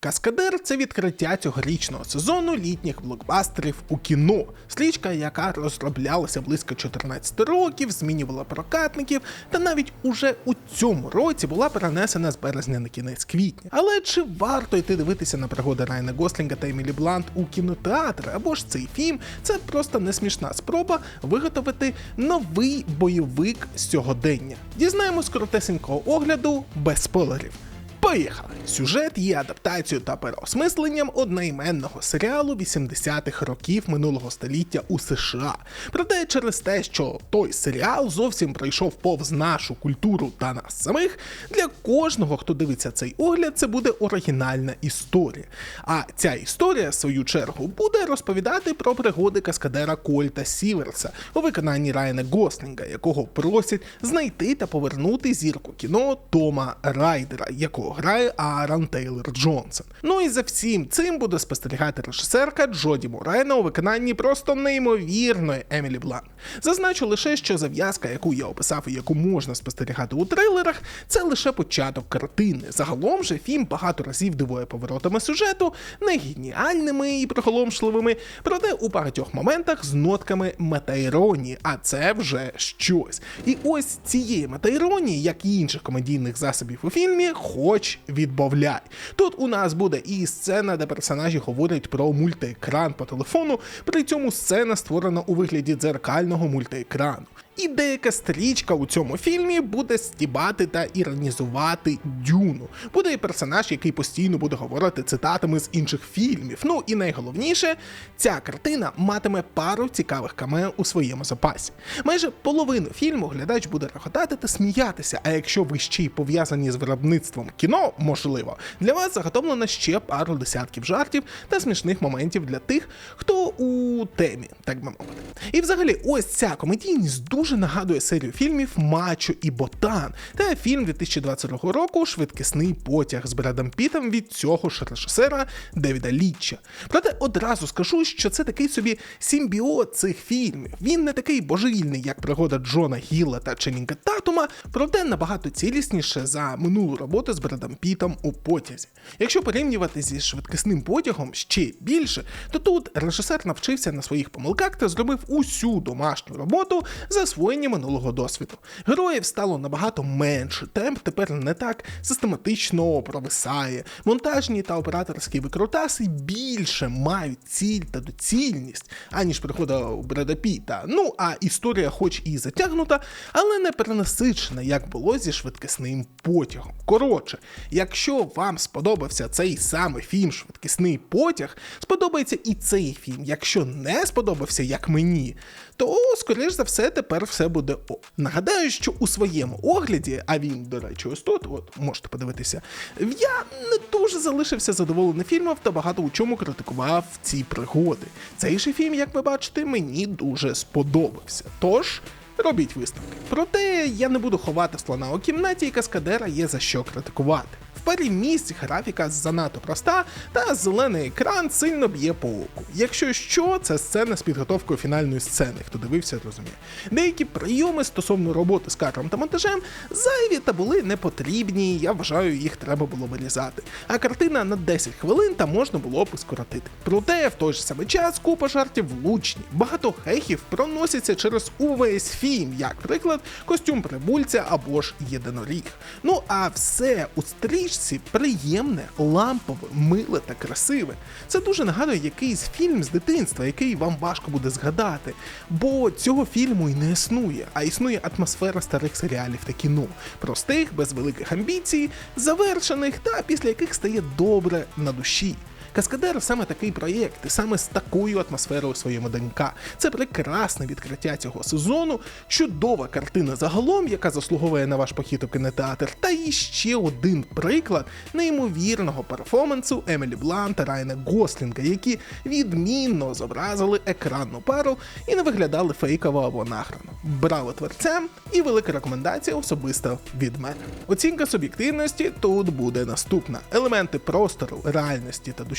Каскадер це відкриття цьогорічного сезону літніх блокбастерів у кіно. Стрічка, яка розроблялася близько 14 років, змінювала прокатників, та навіть уже у цьому році була перенесена з березня на кінець квітня. Але чи варто йти дивитися на пригоди Райана Гослінга та Емілі Блант у кінотеатр? Або ж цей фільм це просто несмішна спроба виготовити новий бойовик сьогодення. Дізнаємось коротесенького огляду без спойлерів. Поїхали! Сюжет є адаптацією та переосмисленням одноіменного серіалу 80-х років минулого століття у США. Проте через те, що той серіал зовсім пройшов повз нашу культуру та нас самих, для кожного, хто дивиться цей огляд, це буде оригінальна історія. А ця історія, в свою чергу, буде розповідати про пригоди каскадера Кольта Сіверса у виконанні Райана Гослінга, якого просять знайти та повернути зірку кіно Тома Райдера, якого грає Аарон Тейлор Джонсон. Ну і за всім цим буде спостерігати режисерка Джоді Морена у виконанні просто неймовірної Емілі Блан. Зазначу лише, що зав'язка, яку я описав і яку можна спостерігати у трейлерах, це лише початок картини. Загалом же фільм багато разів дивує поворотами сюжету, не геніальними і приголомшливими, проте у багатьох моментах з нотками метаіронії, а це вже щось. І ось цієї метаіронії, як і інших комедійних засобів у фільмі, хоч відбавляй. Тут у нас буде і сцена, де персонажі говорять про мультиекран по телефону, при цьому сцена створена у вигляді дзеркального мультиекрану. І деяка стрічка у цьому фільмі буде стібати та іронізувати Дюну. Буде і персонаж, який постійно буде говорити цитатами з інших фільмів. Ну і найголовніше, ця картина матиме пару цікавих камео у своєму запасі. Майже половину фільму глядач буде рахотати та сміятися. А якщо ви ще й пов'язані з виробництвом кіно, можливо, для вас заготовлено ще пару десятків жартів та смішних моментів для тих, хто у темі, так би мовити. І взагалі, ось ця комедійність дуже нагадує серію фільмів Мачо і Ботан та фільм 2022 року Швидкісний потяг з Бредом Пітом від цього ж режисера Девіда Літча. Проте одразу скажу, що це такий собі симбіот цих фільмів. Він не такий божевільний, як пригода Джона Гілла та Ченінга Татума, проте набагато цілісніше за минулу роботу з Бредом Пітом у потязі. Якщо порівнювати зі швидкісним потягом ще більше, то тут режисер навчився на своїх помилках та зробив усю домашню роботу засвоєння минулого досвіду. Героїв стало набагато менше, темп тепер не так систематично провисає. Монтажні та операторські викрутаси більше мають ціль та доцільність, аніж прихода у Бреда Піта. Ну а історія, хоч і затягнута, але не перенасичена, як було зі швидкісним потягом. Коротше, якщо вам сподобався цей самий фільм Швидкісний потяг, сподобається і цей фільм. Якщо не сподобався, як мені, то, скоріш за все, тепер все буде о. Нагадаю, що у своєму огляді, а він, до речі, ось тут, от можете подивитися, я не дуже залишився задоволений фільмом та багато у чому критикував ці пригоди. Цей же фільм, як ви бачите, мені дуже сподобався. Тож. Робіть висновки. Проте я не буду ховати слона у кімнаті, і каскадера є за що критикувати. В парі місць графіка занадто проста, та зелений екран сильно б'є по оку. Якщо що, це сцена з підготовкою фінальної сцени, хто дивився, розуміє. Деякі прийоми стосовно роботи з кадром та монтажем зайві та були непотрібні, я вважаю, їх треба було вирізати. А картина на 10 хвилин та можна було б скоротити. Проте в той же самий час купа жартів влучні. Багато хехів проносяться через увесь фільм, як приклад, костюм прибульця або ж єдиноріг. Ну а все у стрічці приємне, лампове, миле та красиве. Це дуже нагадує якийсь фільм з дитинства, який вам важко буде згадати. Бо цього фільму і не існує, а існує атмосфера старих серіалів та кіно, простих, без великих амбіцій, завершених та після яких стає добре на душі. Каскадер саме такий проєкт, і саме з такою атмосферою своєму ДНК. Це прекрасне відкриття цього сезону, чудова картина загалом, яка заслуговує на ваш похід у кінотеатр, та і ще один приклад неймовірного перформансу Емілі Блант та Райана Гослінга, які відмінно зобразили екранну пару і не виглядали фейково або награно. Браво творцям і велика рекомендація особисто від мене. Оцінка суб'єктивності тут буде наступна: елементи простору, реальності та душі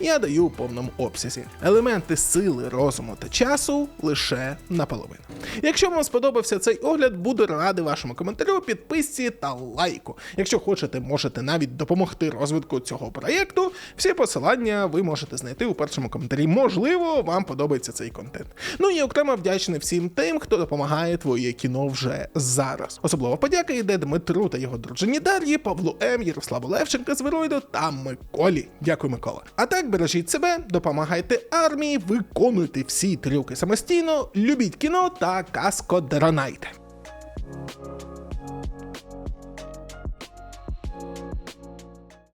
я даю у повному обсязі. Елементи сили, розуму та часу лише наполовину. Якщо вам сподобався цей огляд, буду радий вашому коментарю, підписці та лайку. Якщо хочете, можете навіть допомогти розвитку цього проєкту. Всі посилання ви можете знайти у першому коментарі. Можливо, вам подобається цей контент. Ну і окремо вдячний всім тим, хто допомагає твоє кіно вже зараз. Особливо подяка йде Дмитру та його дружині Дар'ї, Павлу М, Ярославу Левченка з Вероїду та Миколі. Дякую, Микола. А так бережіть себе, допомагайте армії, виконуйте всі трюки самостійно, любіть кіно та каскодронайте.